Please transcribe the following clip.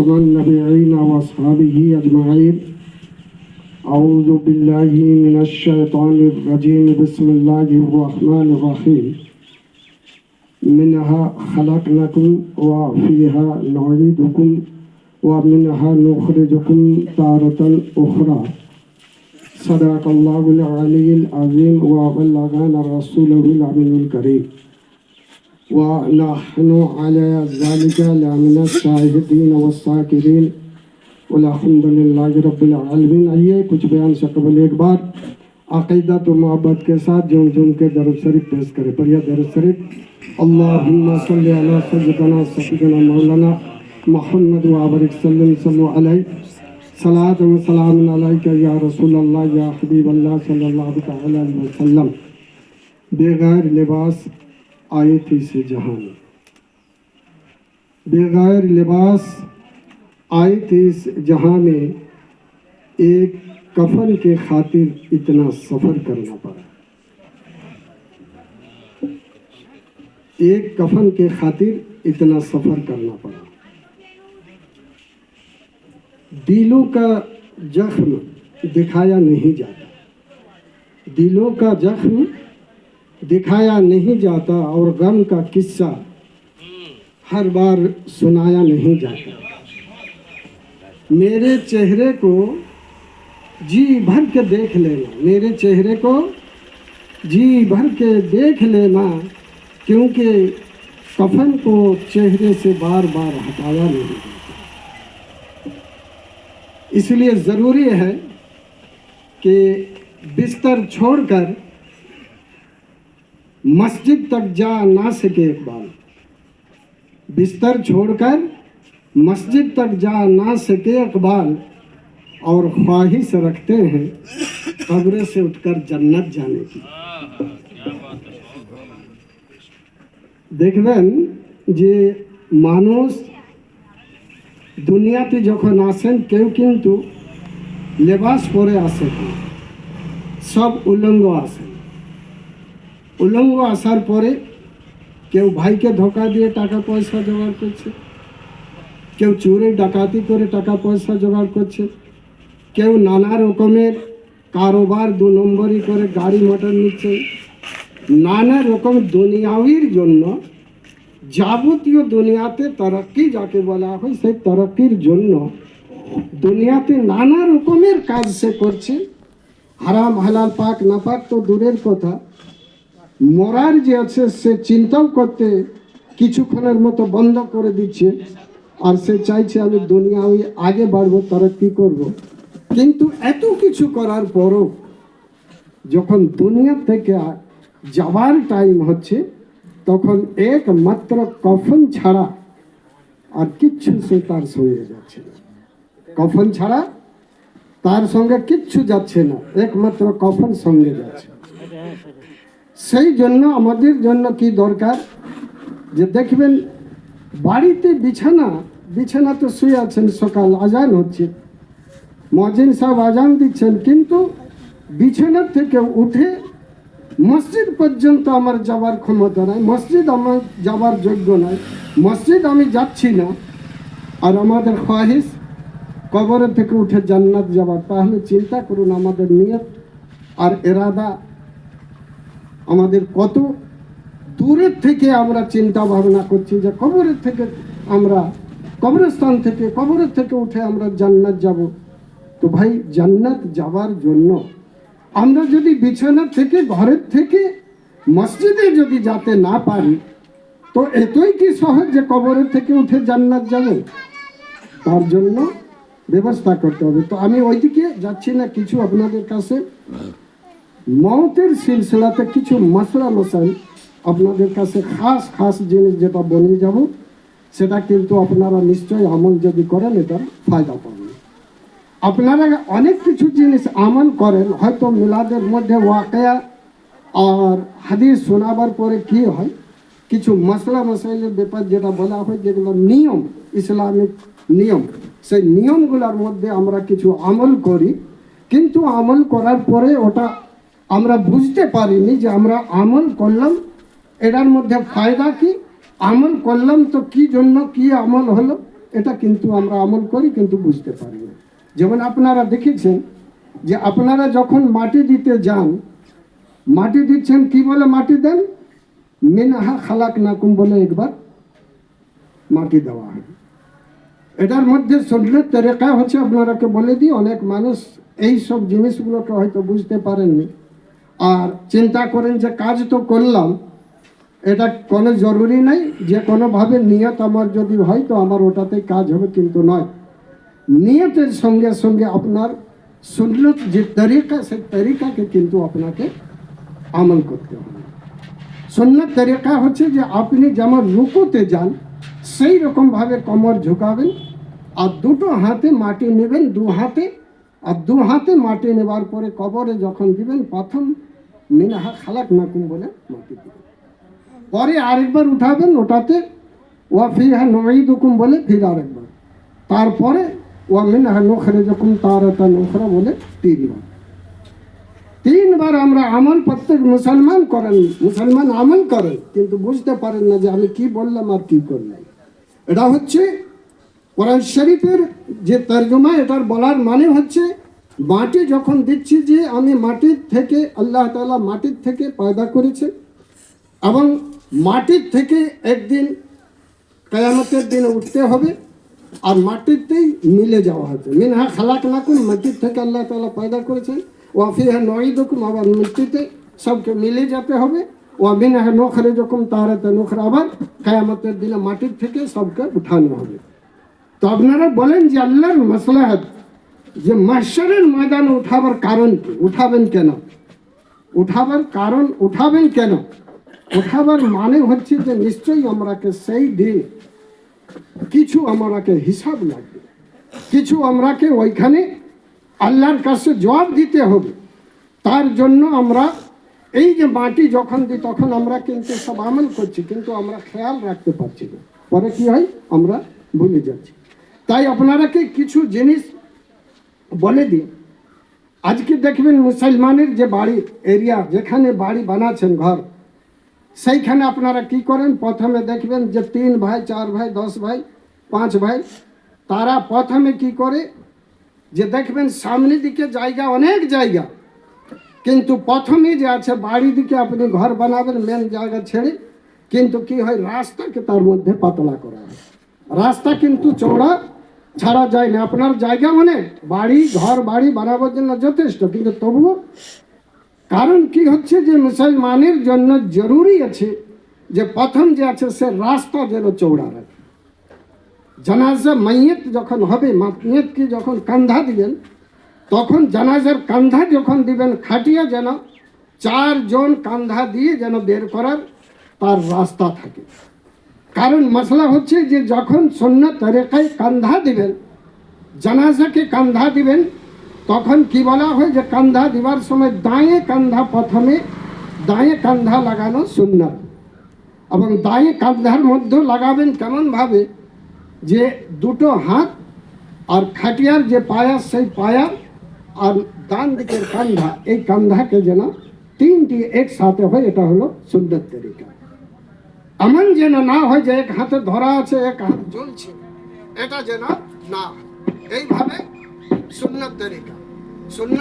والنبيين وأصحابه أجمعين. أعوذ بالله من الشيطان الرجيم. بسم الله الرحمن الرحيم. منها خلقناكم وفيها نعيدكم ومنها نخرجكم تارة أخرى. صدق الله العلي العظيم وبلغنا رسوله الأمين الكريم. ونحن على ذلك لمن الشاهدين والساكرين والحمد لله رب العالمين. آئیے کچھ بیان سے قبل ایک بار عقیدت و محبت کے ساتھ جون جون کے درس شریف پیش کریں پر یہ درس شریف اللہم صلی علی سیدنا سیدنا مولانا محمد و عبرک صلی اللہ علیہ صلاة و سلام علیکہ رسول اللہ یا حبیب اللہ صلی اللہ علیہ وسلم. بغیر لباس आए थे जहाँ। में बेगैर लिबास आए थे इस जहाँ में एक कफन के खातिर इतना सफ़र करना पड़ा। एक कफन के खातिर इतना सफ़र करना पड़ा। दिलों का जख्म दिखाया नहीं जाता। दिलों का जख्म दिखाया नहीं जाता और गम का किस्सा हर बार सुनाया नहीं जाता। मेरे चेहरे को जी भर के देख लेना। मेरे चेहरे को जी भर के देख लेना, क्योंकि कफन को चेहरे से बार बार हटाया नहीं जाता। इसलिए ज़रूरी है कि बिस्तर छोड़कर मस्जिद तक जा ना सके इकबाल बिस्तर छोड़कर मस्जिद तक जा ना सके इकबाल और ख्वाहिश रखते हैं कब्र से उठकर जन्नत जाने की দেখবেন যে মানুষ দুনিয়াতে যখন আসেন কেউ কিন্তু লেবাস পরে আসে না। সব উলঙ্গ আসেন উলঙ্গ আসার পরে কেউ ভাইকে ধোকা দিয়ে টাকা পয়সা জোগাড় করছে, কেউ চোরে ডাকাতি করে টাকা পয়সা জোগাড় করছে, কেউ নানা রকমের কারোবার দু নম্বরই করে গাড়ি, মোটর নিচ্ছে। নানা রকম দুনিয়াবির জন্য যাবতীয় দুনিয়াতে তরক্কি যাকে বলা হয়, সেই তরক্কির জন্য দুনিয়াতে নানা রকমের কাজ সে করছে। হারাম, হালাল, পাক না পাক তো দূরের কথা। মরার যে আছে, সে চিন্তাও করতে কিছুক্ষণের মতো বন্ধ করে দিচ্ছে। আর সে চাইছে আমি দুনিয়া ওই আগে বাড়বো তরক্কি করব। কিন্তু এত কিছু করার পরও যখন দুনিয়া থেকে যাবার টাইম হচ্ছে, তখন একমাত্র কফন ছাড়া আর কিচ্ছু সে তার সঙ্গে যাচ্ছে না। কফন ছাড়া তার সঙ্গে কিচ্ছু যাচ্ছে না, একমাত্র কফন সঙ্গে যাচ্ছে। সেই জন্য আমাদের জন্য কি দরকার? যে দেখবেন, বাড়িতে বিছানা বিছানা তো শুয়ে আছেন সকাল, আজান হচ্ছে। মজিন সাহেব আজান দিচ্ছেন, কিন্তু বিছানা থেকে উঠে মসজিদ পর্যন্ত আমার যাবার ক্ষমতা নাই। মসজিদ আমার যাবার যোগ্য নয় মসজিদ আমি যাচ্ছি না। আর আমাদের খোয়াহিশ কবরের থেকে উঠে জান্নাত যাবার তাহলে চিন্তা করুন আমাদের নিয়ত আর এরাদা আমাদের কত দূরের থেকে আমরা চিন্তা ভাবনা করছি যে কবরের থেকে আমরা কবরস্থান থেকে, কবরের থেকে উঠে আমরা জান্নাত যাব। তো ভাই, জান্নাত যাবার জন্য আমরা যদি বিছানা থেকে, ঘরের থেকে, মসজিদে যদি যাতে না পারি, তো এতই কি সহজ যে কবরের থেকে উঠে জান্নাত যাবে? তার জন্য ব্যবস্থা করতে হবে। তো আমি ওইদিকে যাচ্ছি না, কিছু আপনাদের কাছে মৌতের সিলসিলাতে কিছু মশলা মশাই আপনাদের কাছে খাস খাস জিনিস যেটা বলে যাব, সেটা কিন্তু আপনারা নিশ্চয়ই আমল যদি করেন, এটার ফায়দা পাবেন। আপনারা অনেক কিছু জিনিস আমল করেন, হয়তো মিলাদের মধ্যে ওয়াকেয়া আর হাদিস শোনাবার পরে কি হয়, কিছু মশলা মশাইলের ব্যাপার যেটা বলা হয়, যেগুলো নিয়ম, ইসলামিক নিয়ম, সেই নিয়মগুলোর মধ্যে আমরা কিছু আমল করি। কিন্তু আমল করার পরে ওটা আমরা বুঝতে পারিনি যে আমরা আমল করলাম, এটার মধ্যে ফায়দা কি? আমল করলাম তো কি জন্য কি আমল হলো? এটা কিন্তু আমরা আমল করি, কিন্তু বুঝতে পারি না। যেমন আপনারা দেখেছেন যে আপনারা যখন মাটি দিতে যান, মাটি দিচ্ছেন কি বলে মাটি দেন? মিনহা খালাক নাকুম বলে একবার মাটি দেওয়া হয়। এটার মধ্যে শরীরের তেরেকা হচ্ছে, আপনারাকে বলে দিই, অনেক মানুষ এই সব জিনিসগুলোকে হয়তো বুঝতে পারেননি। আর চিন্তা করেন যে কাজ তো করলাম, এটা কোনো জরুরি নাই, যে কোনোভাবে নিয়ত আমার যদি হয় তো আমার ওটাতে কাজ হবে, কিন্তু নয়। নিয়তের সঙ্গে সঙ্গে আপনার সুন্নত যে তরিকা, সেই তরিকাকে কিন্তু আপনাকে আমল করতে হবে। সুন্নত তরিকা হচ্ছে যে আপনি যেমন রুকুতে যান, সেই রকমভাবে কমর ঝুঁকাবেন, আর দুটো হাতে মাটি নেবেন, দু হাতে আর দু হাতে মাটি নেবার পরে কবরে যখন দিবেন, প্রথম মিনাহা খালাক নাকুম বলে মাটি দিবেন। পরে আরেকবার উঠাবেন ওটাতে, ওয়া ফিহা নঈদুকুম বলে ফির আরেকবার। তারপরে ওয়া মিনহা নখরে যখন তারাতা নখরা বলে তিনবার। তিনবার আমরা আমল প্রত্যেক মুসলমান করেন, মুসলমান আমল করেন, কিন্তু বুঝতে পারেন না যে আমি কি বললাম আর কি করলাম। এটা হচ্ছে কোরআন শরীফের যে তর্জমা, এটার বলার মানে হচ্ছে মাটি যখন দিচ্ছি যে আমি মাটির থেকে, আল্লাহ তাআলা মাটির থেকে পয়দা করেছে এবং মাটির থেকে একদিন কেয়ামতের দিনে উঠতে হবে আর মাটিতেই মিলে যাওয়া হচ্ছে মিনহা খালাক নাকুন মাটির থেকে আল্লাহ তালা পয়দা করেছেন। ওয়াফিহা নঈদুকুম, আবার মিট্টিতে সবকে মিলে যেতে হবে। ওয়া মিনহা নখরে যখন তারাতে নখরা আবার কেয়ামতের দিনে মাটির থেকে সবকে উঠানো হবে। তো আপনারা বলেন যে আল্লাহর মাসলাহাত, যে মাস্টারের ময়দানে উঠাবার কারণ কি? উঠাবেন কেন? উঠাবার কারণ উঠাবেন কেন? উঠাবার মানে হচ্ছে যে নিশ্চয়ই আমরাকে সেই দিন কিছু আমরাকে হিসাব লাগবে। কিছু আমরাকে ওইখানে আল্লাহর কাছে জবাব দিতে হবে। তার জন্য আমরা এই যে মাটি যখন দিই, তখন আমরা কিন্তু সব আমল করছি, কিন্তু আমরা খেয়াল রাখতে পারছি না। পরে কি হয়? আমরা ভুলে যাচ্ছি। তাই আপনারাকে কিছু জিনিস বলে দিই। আজকে দেখবেন মুসলমানের যে বাড়ি এরিয়া, যেখানে বাড়ি বানাচ্ছেন ঘর, সেইখানে আপনারা কি করেন? প্রথমে দেখবেন যে তিন ভাই, চার ভাই, দশ ভাই, পাঁচ ভাই, তারা প্রথমে কি করে? যে দেখবেন সামনের দিকে জায়গা অনেক জায়গা, কিন্তু প্রথমে যে আছে বাড়ি দিকে আপনি ঘর বানাবেন মেন জায়গা ছেড়ে, কিন্তু কি হয়? রাস্তাকে তার মধ্যে পাতলা করা রাস্তা কিন্তু চওড়া ছাড়া যায় না। আপনার জায়গা অনেক বাড়ি, ঘর, বাড়ি বানাবার জন্য যথেষ্ট। কিন্তু তবুও কারণ কি হচ্ছে যে মুসলমানের জন্য জরুরি আছে যে প্রথম যে আছে সে রাস্তা যেন চৌড়া রাখে। জানাজা মাইয়েত যখন হবে মাইয়েতকে যখন কান্ধা দিবেন, তখন জানাজার কান্ধা যখন দিবেন, খাটিয়া যেন চারজন কান্ধা দিয়ে যেন বের করার তার রাস্তা থাকে। কারণ মশলা হচ্ছে যে যখন সন্ন্য তরেকায় কান্ধা দিবেন, জানাজাকে কান্ধা দিবেন, তখন কি বলা হয় যে কান্ধা দিবার সময় দাঁয়ে কান্ধা প্রথমে, দাঁয়ে কান্ধা লাগানো সুন্নাত। এবং দাঁয়ে কান্ধার মধ্যে লাগাবেন কেমনভাবে? যে দুটো হাত আর খাটিয়ার যে পায়া, সেই পায়া আর ডান দিকের কান্ধা, এই কান্ধাকে যেন তিনটি একসাথে হয়, এটা হলো সুন্দর তরিকা। এমন যেন না হয় যে এক হাতে ধরা আছে, এক হাত জ্বলছে এটা যেন না। এইভাবে সুন্নত তরিকা সুন্নত